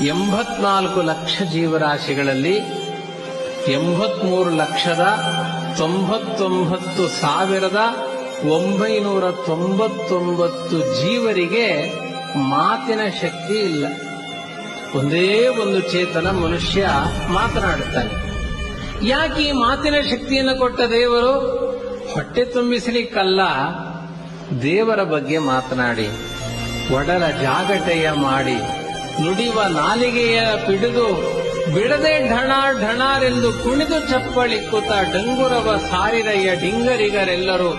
ಎಂಬತ್ನಾಲ್ಕು ಲಕ್ಷ ಜೀವರಾಶಿಗಳಲ್ಲಿ ಎಂಬತ್ಮೂರು ಲಕ್ಷದ ತೊಂಬತ್ತೊಂಬತ್ತು ಸಾವಿರದ ಒಂಬೈನೂರ ತೊಂಬತ್ತೊಂಬತ್ತು ಜೀವರಿಗೆ ಮಾತಿನ ಶಕ್ತಿ ಇಲ್ಲ. ಒಂದೇ ಒಂದು ಚೇತನ ಮನುಷ್ಯ ಮಾತನಾಡುತ್ತಾನೆ. ಯಾಕೆ ಈ ಮಾತಿನ ಶಕ್ತಿಯನ್ನು ಕೊಟ್ಟ ದೇವರು? ಹೊಟ್ಟೆ ತುಂಬಿಸಲಿಕ್ಕಲ್ಲ. ದೇವರ ಬಗ್ಗೆ ಮಾತನಾಡಿ, ಒಡಲ ಜಾಗಟೆಯ ಮಾಡಿ ನುಡಿವ ನಾಲಿಗೆಯ ಪಿಡಿದು ಬಿಡದೆ ಢಣ ಢಣಾರೆಂದು ಕುಣಿದು ಚಪ್ಪಳಿ ಕುತ ಡಂಗುರವ ಸಾರಿರಯ್ಯ ಡಿಂಗರಿಗರೆಲ್ಲರೂ,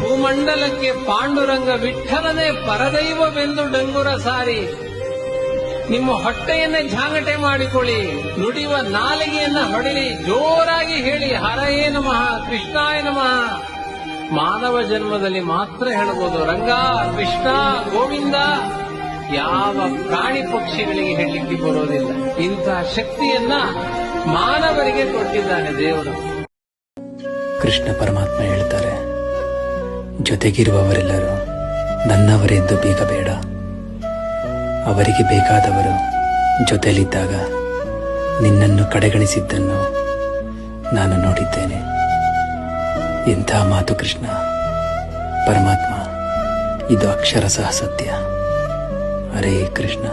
ಭೂಮಂಡಲಕ್ಕೆ ಪಾಂಡುರಂಗ ವಿಠಲನೇ ಪರದೈವವೆಂದು ಡಂಗುರ ಸಾರಿ. ನಿಮ್ಮ ಹೊಟ್ಟೆಯನ್ನೇ ಜಾಗಟೆ ಮಾಡಿಕೊಳ್ಳಿ, ನುಡಿವ ನಾಲಿಗೆಯನ್ನ ಹೊಡೆಲಿ, ಜೋರಾಗಿ ಹೇಳಿ, ಹರಯೇ ನಮಃ, ಕೃಷ್ಣಾಯ ನಮಃ. ಮಾನವ ಜನ್ಮದಲ್ಲಿ ಮಾತ್ರ ಹೇಳಬಹುದು ರಂಗ, ಕೃಷ್ಣ, ಗೋವಿಂದ. ಯಾವ ಪ್ರಾಣಿ ಪಕ್ಷಿಗಳಿಗೆ ಹೇಳಲಿಕ್ಕೆ ಬರೋದಿಲ್ಲ. ಇಂತಹ ಶಕ್ತಿಯನ್ನ ಮಾನವರಿಗೆ ಕೊಟ್ಟಿದ್ದಾನೆ ದೇವರು. ಕೃಷ್ಣ ಪರಮಾತ್ಮ ಹೇಳ್ತಾರೆ, ಜೊತೆಗಿರುವವರೆಲ್ಲರೂ ನನ್ನವರೆಂದು ಬೀಗಬೇಡ. ಅವರಿಗೆ ಬೇಕಾದವರು ಜೊತೆಯಲ್ಲಿದ್ದಾಗ ನಿನ್ನನ್ನು ಕಡೆಗಣಿಸಿದ್ದನ್ನು ನಾನು ನೋಡಿದ್ದೇನೆ. ಎಂಥ ಮಾತು ಕೃಷ್ಣ. ಪರಮಾತ್ಮ, ಇದು ಅಕ್ಷರಸಹ ಸತ್ಯ. ಹರೇ ಕೃಷ್ಣ